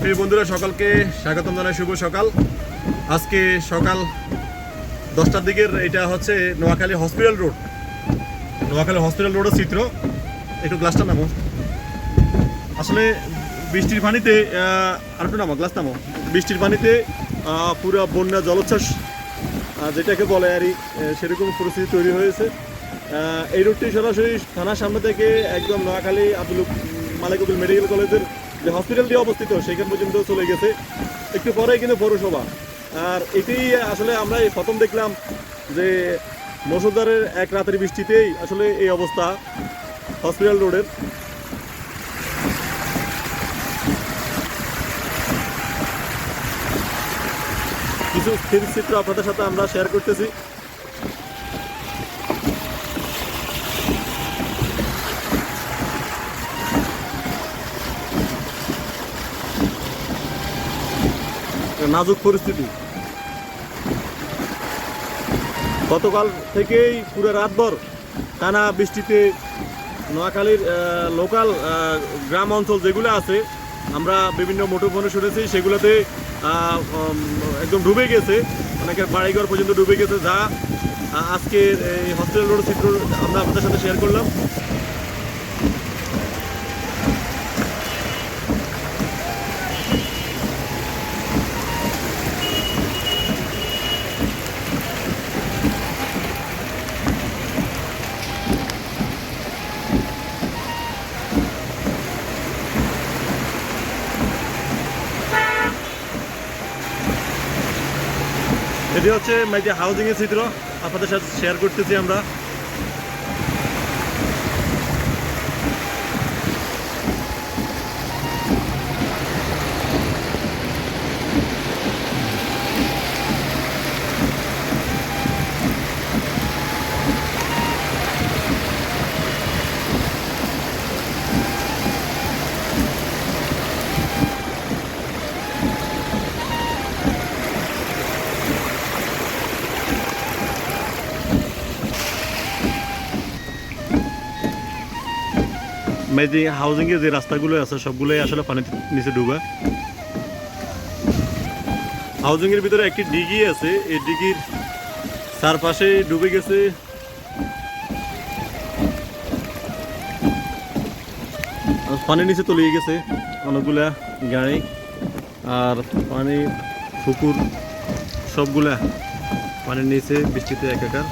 প্রিয় বন্ধুরা, সকালকে স্বাগতম জানাই, শুভ সকাল। আজকে সকাল দশটার দিকের এটা হচ্ছে Noakhali hospital road. Noakhali hospital রোডের চিত্র। একটু গ্লাসটা নামো। আসলে বৃষ্টির পানিতে আর একটু নামো, গ্লাস নামো। বৃষ্টির পানিতে পুরো বন্যা, জলোচ্ছ্বাস যেটাকে বলে আর সেরকম পরিস্থিতি তৈরি হয়েছে। এই রোডটি সরাসরি থানার সামনে থেকে একদম নোয়াখালী আব্দুল মালিক মেডিকেল কলেজের যে হসপিটালটি অবস্থিত সেখান পর্যন্ত চলে গেছে। একটু পরেই কিন্তু পৌরসভা। আর এটি আসলে আমরা প্রথম দেখলাম যে মসুদারের এক রাতের বৃষ্টিতেই আসলে এই অবস্থা হসপিটাল রোডের। কিছু স্থির চিত্র আপনাদের সাথে আমরা শেয়ার করতেছি। নাজুক পরিস্থিতি। গতকাল থেকেই পুরো রাতভর টানা বৃষ্টিতে নোয়াখালীর লোকাল গ্রাম অঞ্চল যেগুলো আছে, আমরা বিভিন্ন মুঠোফোনে শুনেছি, সেগুলোতে একদম ডুবে গেছে। অনেকের বাড়িঘর পর্যন্ত ডুবে গেছে। যা আজকের এই হসপিটাল রোড চিত্র আমরা আপনাদের সাথে শেয়ার করলাম। এটি হচ্ছে যে হাউজিংয়ের চিত্র। আপনাদের সাথে শেয়ার করতেছি আমরা। মেজি হাউজিং এর যে রাস্তাগুলো আছে, সবগুলোই আসলে পানির নিচে ডুবা হাউজিং এর ভিতরে একটি ডিগি আছে, এই ডিগির চারপাশে ডুবে গেছে। পানির নিচে তলিয়ে গেছে, অনেকগুলা গাড়ি আর পানি, পুকুর, সবগুলা পানির নিচে বৃষ্টিতে একাকার।